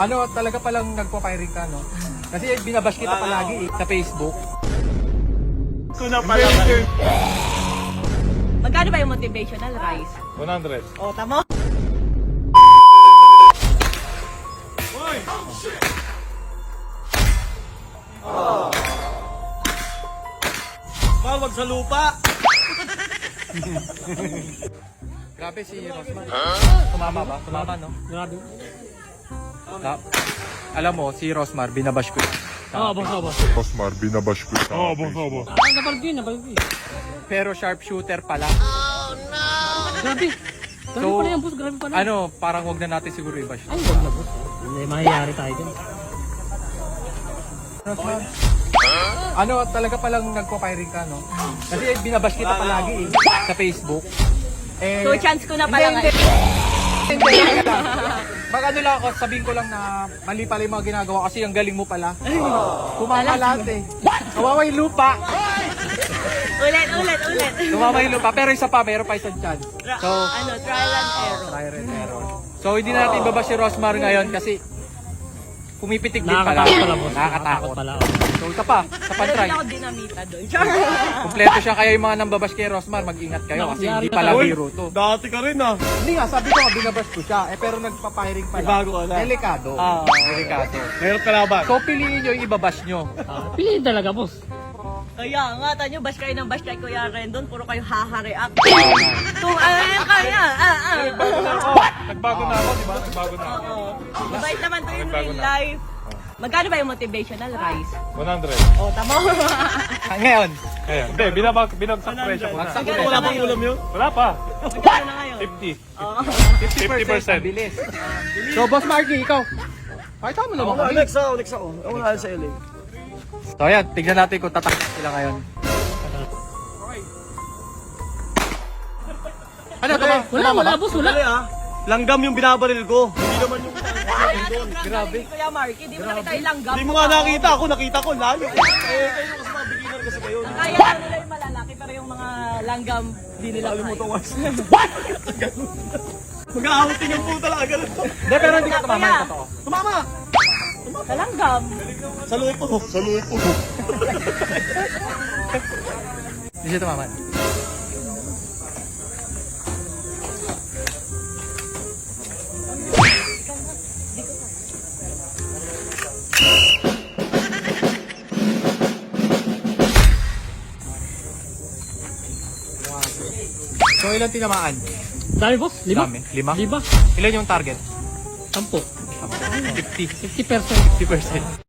Ano, talaga palang nagpa-firing ka, no? Kasi binabash kita palagi eh, sa Facebook. Ito na pala. Magkano ba yung motivational rice? 100. O, tamo? Bawag sa lupa. Grabe si Rosmar. Tumama ba? Tumama, no? Grabe. Na, alam mo, si Rosmar, binabash ko yun. Oo, boss, oo, boss. Osmar, binabash ko sa Oo, boss, oo, boss. Ang napalag yun, napalag yun. Pero sharpshooter pala. Grabe. Grabe So, pala yan, boss. Grabe pala. Ano, parang wag na natin siguro i-bash. Ay, wag na, boss. Hindi, mahiyari tayo dyan. Rosmar. Ano, talaga palang nagpa-firing ka, no? Kasi binabash kita palagi eh, sa Facebook. Eh, So, chance ko na pala ngayon. Hindi, lang. Mag ano lang ako, sabihin ko lang na mali pala yung mga ginagawa kasi ang galing mo pala. Tumama lahat eh. Kawawa yung lupa. Ulit, ulit, ulit. Tumama yung lupa. Pero isa pa, meron pa isang chance. So, ano, trial and error. Trial and error. So, hindi na natin ibaba si Rosmar ngayon kasi pumipitik din pala. Nakakatakot pala, boss. Nakakatakot. pala. oh. So, isa pa, sa pantry. hindi ako dinamita doon. Char! Kompleto siya kaya yung mga nambabash kay Rosmar, mag-ingat kayo kasi hindi pala biro to. Dati ka rin ah. Hindi nga, sabi ko binabash ko siya. Eh, pero nagpapahiring pala. Bago ka na. Delikado. Ah. Delikado. Meron kalaban. So, piliin nyo yung ibabash nyo. Ah, piliin talaga, boss. Kaya nga, tanyo, bash kayo ng bash kay Kuya Rendon, puro kayo haha-react. Kung ano yung kaya, ah, ah. Nagbago na ako, di ba? Nagbago na ako. Mabait naman to Bago real na. life. Magkano ba yung motivational rice? 100. O, tamo. Ah, Ngayon, Ayan. Hindi, binabag, binagsak presyo ko na. Bagsak Magkano ulit. na Wala pang ulam yun? Wala pa. Magkano na ngayon? 50. Oo. 50%. bilis. So, Boss Marky, ikaw. Pakita mo naman kami. Next ako, next ako. Wala sa LA. So, ayan, tignan natin kung tatak sila ngayon. Ano ba? Wala, wala, boss. Wala. Dali ah. Langgam yung binabaril ko. Hindi naman yung... Grabe. Kuya Marky, di mo nakita yung langgam. Hindi mo nga nakita. Ako nakita ko. Layo. Eh, kayo kasi mga beginner kasi kayo. Kaya na nila yung malalaki, pero yung mga langgam, di nila kaya. What? Mag-aawting yung puta lang. Ganun. Hindi, pero hindi ka tumama yung totoo. Tumama! Sa langgam. Sa lupo. Sa lupo. Hindi siya tumama. So, ilan tinamaan? Dami, boss. Lima. Dami. Lima? Lima. Ilan yung target? Sampo. 50. 50%. 50%.